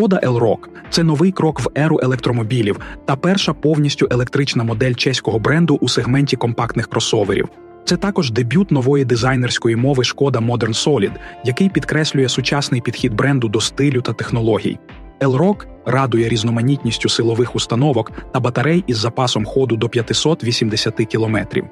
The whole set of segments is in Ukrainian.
Шкода Elrock – це новий крок в еру електромобілів та перша повністю електрична модель чеського бренду у сегменті компактних кросоверів. Це також дебют нової дизайнерської мови Шкода Modern Solid, який підкреслює сучасний підхід бренду до стилю та технологій. Elrock радує різноманітністю силових установок та батарей із запасом ходу до 580 кілометрів.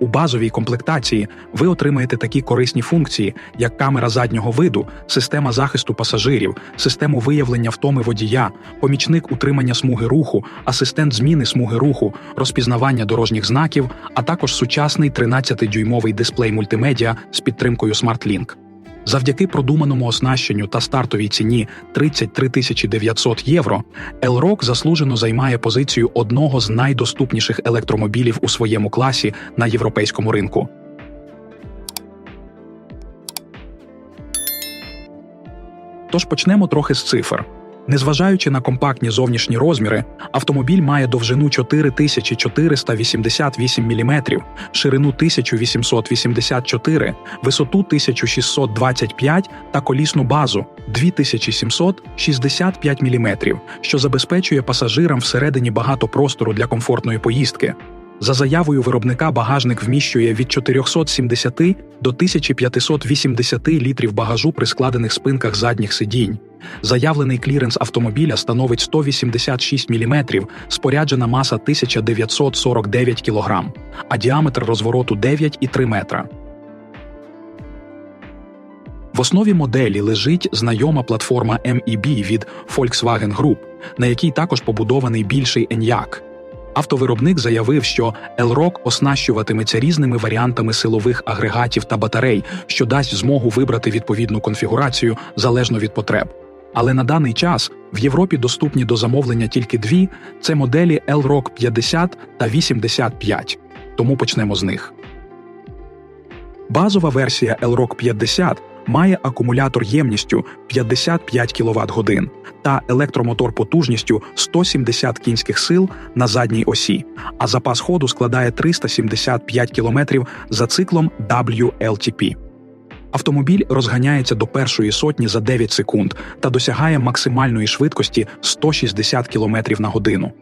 У базовій комплектації ви отримаєте такі корисні функції, як камера заднього виду, система захисту пасажирів, систему виявлення втоми водія, помічник утримання смуги руху, асистент зміни смуги руху, розпізнавання дорожніх знаків, а також сучасний 13-дюймовий дисплей мультимедіа з підтримкою SmartLink. Завдяки продуманому оснащенню та стартовій ціні 33 тисячі 900 євро, Елрок заслужено займає позицію одного з найдоступніших електромобілів у своєму класі на європейському ринку. Тож почнемо трохи з цифр. Незважаючи на компактні зовнішні розміри, автомобіль має довжину 4488 мм, ширину 1884, висоту 1625 та колісну базу 2765 мм, що забезпечує пасажирам всередині багато простору для комфортної поїздки. За заявою виробника багажник вміщує від 470 до 1580 літрів багажу при складених спинках задніх сидінь. Заявлений кліренс автомобіля становить 186 мм, споряджена маса 1949 кг, а діаметр розвороту 9,3 метра. В основі моделі лежить знайома платформа MEB від Volkswagen Group, на якій також побудований більший Enyaq. Автовиробник заявив, що Elrock оснащуватиметься різними варіантами силових агрегатів та батарей, що дасть змогу вибрати відповідну конфігурацію залежно від потреб. Але на даний час в Європі доступні до замовлення тільки дві: це моделі Elrock 50 та 85. Тому почнемо з них. Базова версія Elrock 50 має акумулятор ємністю 55 кВт годин та електромотор потужністю 170 кінських сил на задній осі, а запас ходу складає 375 км за циклом WLTP. Автомобіль розганяється до першої сотні за 9 секунд та досягає максимальної швидкості 160 км на годину.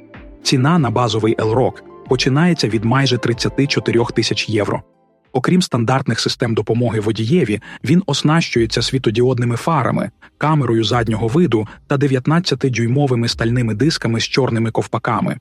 Ціна на базовий Elrock починається від майже 34 тисяч євро. Окрім стандартних систем допомоги водієві, він оснащується світодіодними фарами, камерою заднього виду та 19-дюймовими стальними дисками з чорними ковпаками.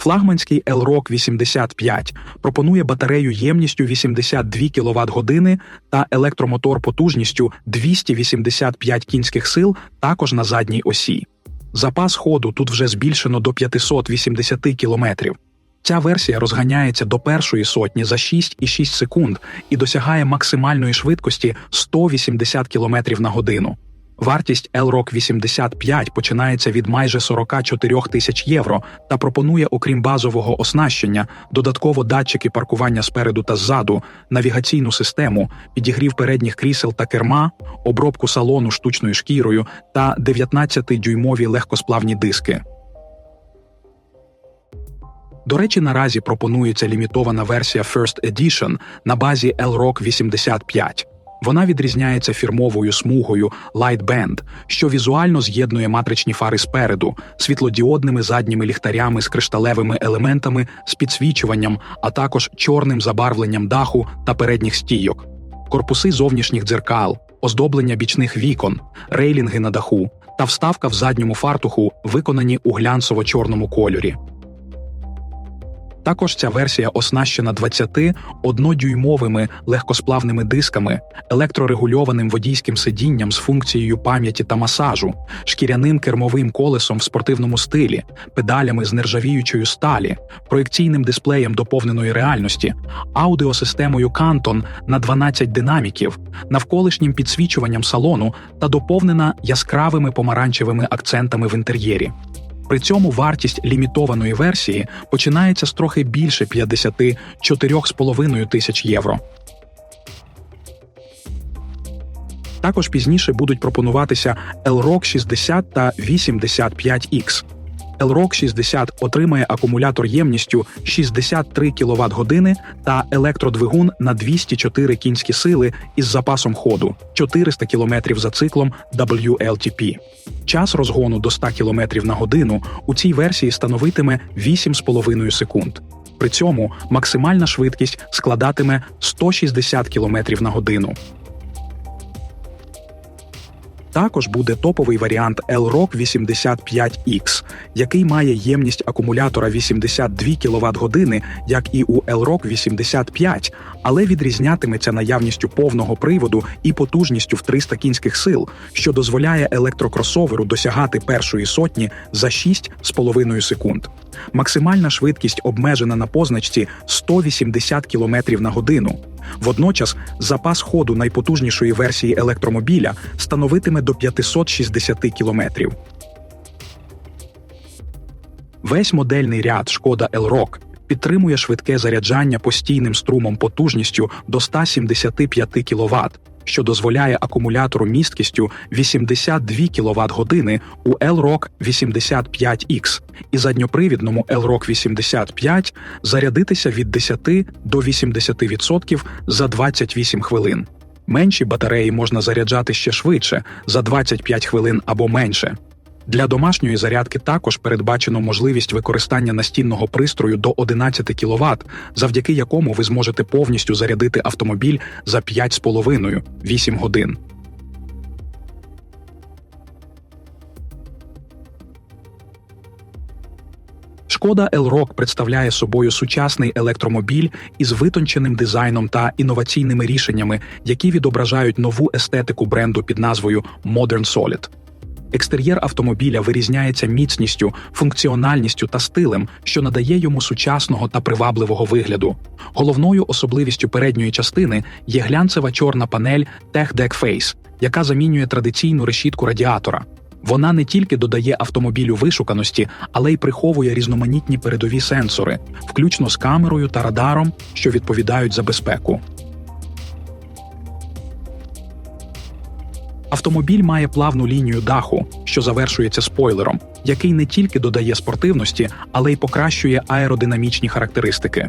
Флагманський Elrock 85 пропонує батарею ємністю 82 кВт години та електромотор потужністю 285 кінських сил також на задній осі. Запас ходу тут вже збільшено до 580 кілометрів. Ця версія розганяється до першої сотні за 6,6 секунд і досягає максимальної швидкості 180 км на годину. Вартість Elrock 85 починається від майже 44 тисяч євро та пропонує, окрім базового оснащення, додатково датчики паркування спереду та ззаду, навігаційну систему, підігрів передніх крісел та керма, обробку салону штучною шкірою та 19-дюймові легкосплавні диски. До речі, наразі пропонується лімітована версія First Edition на базі Elrock 85. Вона відрізняється фірмовою смугою Light Band, що візуально з'єднує матричні фари спереду, світлодіодними задніми ліхтарями з кришталевими елементами з підсвічуванням, а також чорним забарвленням даху та передніх стійок, корпуси зовнішніх дзеркал, оздоблення бічних вікон, рейлінги на даху та вставка в задньому фартуху виконані у глянцево-чорному кольорі. Також ця версія оснащена 21-дюймовими легкосплавними дисками, електрорегульованим водійським сидінням з функцією пам'яті та масажу, шкіряним кермовим колесом в спортивному стилі, педалями з нержавіючої сталі, проекційним дисплеєм доповненої реальності, аудіосистемою Canton на 12 динаміків, навколишнім підсвічуванням салону та доповнена яскравими помаранчевими акцентами в інтер'єрі. При цьому вартість лімітованої версії починається з трохи більше 54,5 тисяч євро. Також пізніше будуть пропонуватися Elrock 60 та 85X. Elrock 60 отримає акумулятор ємністю 63 кВт години та електродвигун на 204 кінські сили із запасом ходу 400 км за циклом WLTP. Час розгону до 100 км на годину у цій версії становитиме 8,5 секунд. При цьому максимальна швидкість складатиме 160 км на годину. Також буде топовий варіант L-Rock 85X, який має ємність акумулятора 82 кВт години, як і у L-Rock 85, але відрізнятиметься наявністю повного приводу і потужністю в 300 кінських сил, що дозволяє електрокросоверу досягати першої сотні за 6,5 секунд. Максимальна швидкість обмежена на позначці 180 км на годину. Водночас запас ходу найпотужнішої версії електромобіля становитиме до 560 кілометрів. Весь модельний ряд Шкода Elrock підтримує швидке заряджання постійним струмом потужністю до 175 кВт, що дозволяє акумулятору місткістю 82 кВт години у Elrock 85X і задньопривідному Elrock 85 зарядитися від 10 до 80% за 28 хвилин. Менші батареї можна заряджати ще швидше за 25 хвилин або менше. Для домашньої зарядки також передбачено можливість використання настінного пристрою до 11 кВт, завдяки якому ви зможете повністю зарядити автомобіль за 5,5-8 годин. Шкода Elrock представляє собою сучасний електромобіль із витонченим дизайном та інноваційними рішеннями, які відображають нову естетику бренду під назвою Modern Solid. Екстер'єр автомобіля вирізняється міцністю, функціональністю та стилем, що надає йому сучасного та привабливого вигляду. Головною особливістю передньої частини є глянцева чорна панель Tech Deck Face, яка замінює традиційну решітку радіатора. Вона не тільки додає автомобілю вишуканості, але й приховує різноманітні передові сенсори, включно з камерою та радаром, що відповідають за безпеку. Автомобіль має плавну лінію даху, що завершується спойлером, який не тільки додає спортивності, але й покращує аеродинамічні характеристики.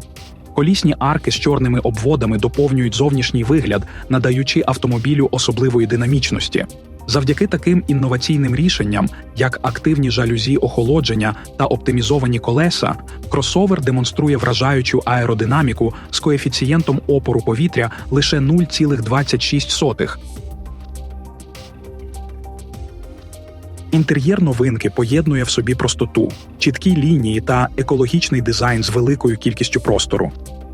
Колісні арки з чорними обводами доповнюють зовнішній вигляд, надаючи автомобілю особливої динамічності. Завдяки таким інноваційним рішенням, як активні жалюзі охолодження та оптимізовані колеса, кросовер демонструє вражаючу аеродинаміку з коефіцієнтом опору повітря лише 0,26. Інтер'єр новинки поєднує в собі простоту, чіткі лінії та екологічний дизайн з великою кількістю простору.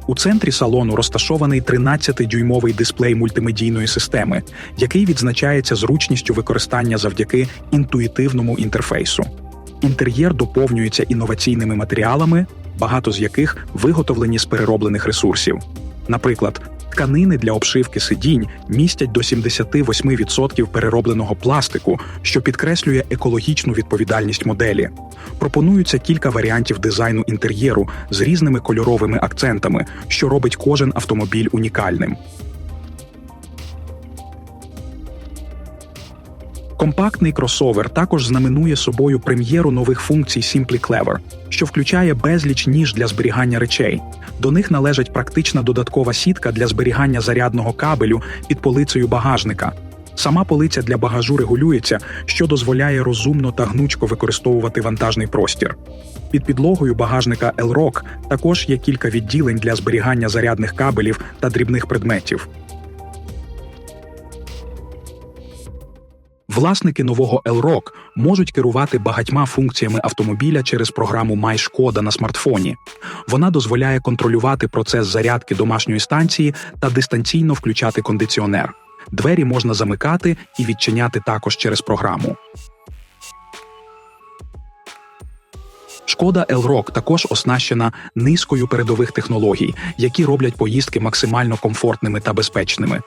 У центрі салону розташований 13-дюймовий дисплей мультимедійної системи, який відзначається зручністю використання завдяки інтуїтивному інтерфейсу. Інтер'єр доповнюється інноваційними матеріалами, багато з яких виготовлені з перероблених ресурсів. Наприклад, тканини для обшивки сидінь містять до 78% переробленого пластику, що підкреслює екологічну відповідальність моделі. Пропонуються кілька варіантів дизайну інтер'єру з різними кольоровими акцентами, що робить кожен автомобіль унікальним. Компактний кросовер також знаменує собою прем'єру нових функцій Simply Clever, що включає безліч ніж для зберігання речей. До них належить практична додаткова сітка для зберігання зарядного кабелю під полицею багажника. Сама полиця для багажу регулюється, що дозволяє розумно та гнучко використовувати вантажний простір. Під підлогою багажника L-Rock також є кілька відділень для зберігання зарядних кабелів та дрібних предметів. Власники нового L-Rock можуть керувати багатьма функціями автомобіля через програму MySkoda на смартфоні. Вона дозволяє контролювати процес зарядки домашньої станції та дистанційно включати кондиціонер. Двері можна замикати і відчиняти також через програму. Шкода L-Rock також оснащена низкою передових технологій, які роблять поїздки максимально комфортними та безпечними.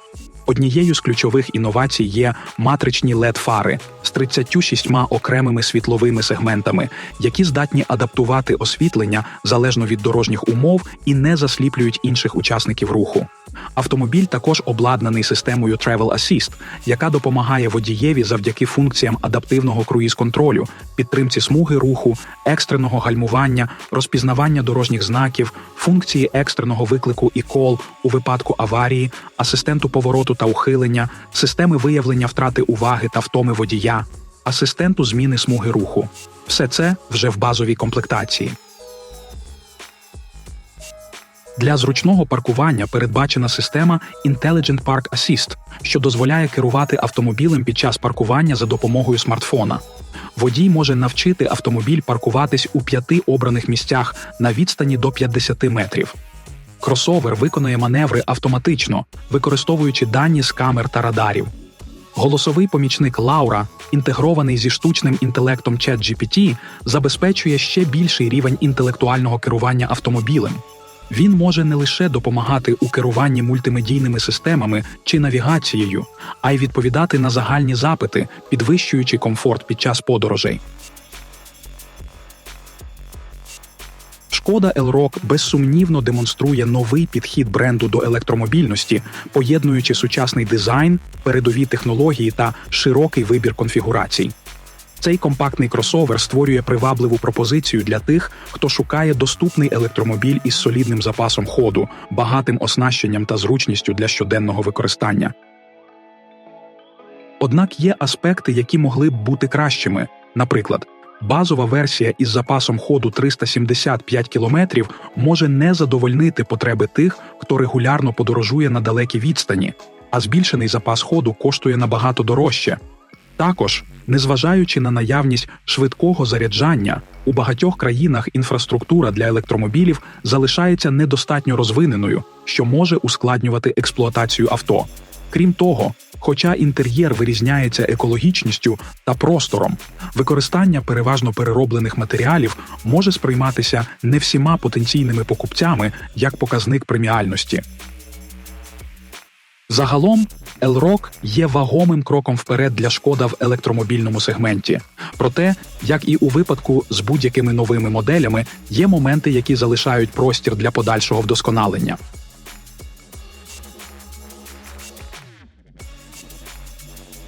Однією з ключових інновацій є матричні led фари з 36 окремими світловими сегментами, які здатні адаптувати освітлення залежно від дорожніх умов і не засліплюють інших учасників руху. Автомобіль також обладнаний системою Travel Assist, яка допомагає водієві завдяки функціям адаптивного круїз-контролю, підтримці смуги руху, екстреного гальмування, розпізнавання дорожніх знаків, функції екстреного виклику і кол у випадку аварії, асистенту повороту та ухилення, системи виявлення втрати уваги та втоми водія, асистенту зміни смуги руху. Все це вже в базовій комплектації. Для зручного паркування передбачена система Intelligent Park Assist, що дозволяє керувати автомобілем під час паркування за допомогою смартфона. Водій може навчити автомобіль паркуватись у п'яти обраних місцях на відстані до 50 метрів. Кросовер виконує маневри автоматично, використовуючи дані з камер та радарів. Голосовий помічник Лаура, інтегрований зі штучним інтелектом ChatGPT, забезпечує ще більший рівень інтелектуального керування автомобілем. Він може не лише допомагати у керуванні мультимедійними системами чи навігацією, а й відповідати на загальні запити, підвищуючи комфорт під час подорожей. Шкода Elroq безсумнівно демонструє новий підхід бренду до електромобільності, поєднуючи сучасний дизайн, передові технології та широкий вибір конфігурацій. Цей компактний кросовер створює привабливу пропозицію для тих, хто шукає доступний електромобіль із солідним запасом ходу, багатим оснащенням та зручністю для щоденного використання. Однак є аспекти, які могли б бути кращими. Наприклад, базова версія із запасом ходу 375 км може не задовольнити потреби тих, хто регулярно подорожує на далекі відстані, а збільшений запас ходу коштує набагато дорожче. Також, незважаючи на наявність швидкого заряджання, у багатьох країнах інфраструктура для електромобілів залишається недостатньо розвиненою, що може ускладнювати експлуатацію авто. Крім того, хоча інтер'єр вирізняється екологічністю та простором, використання переважно перероблених матеріалів може сприйматися не всіма потенційними покупцями як показник преміальності. Загалом, Elroq є вагомим кроком вперед для шкода в електромобільному сегменті. Проте, як і у випадку з будь-якими новими моделями, є моменти, які залишають простір для подальшого вдосконалення.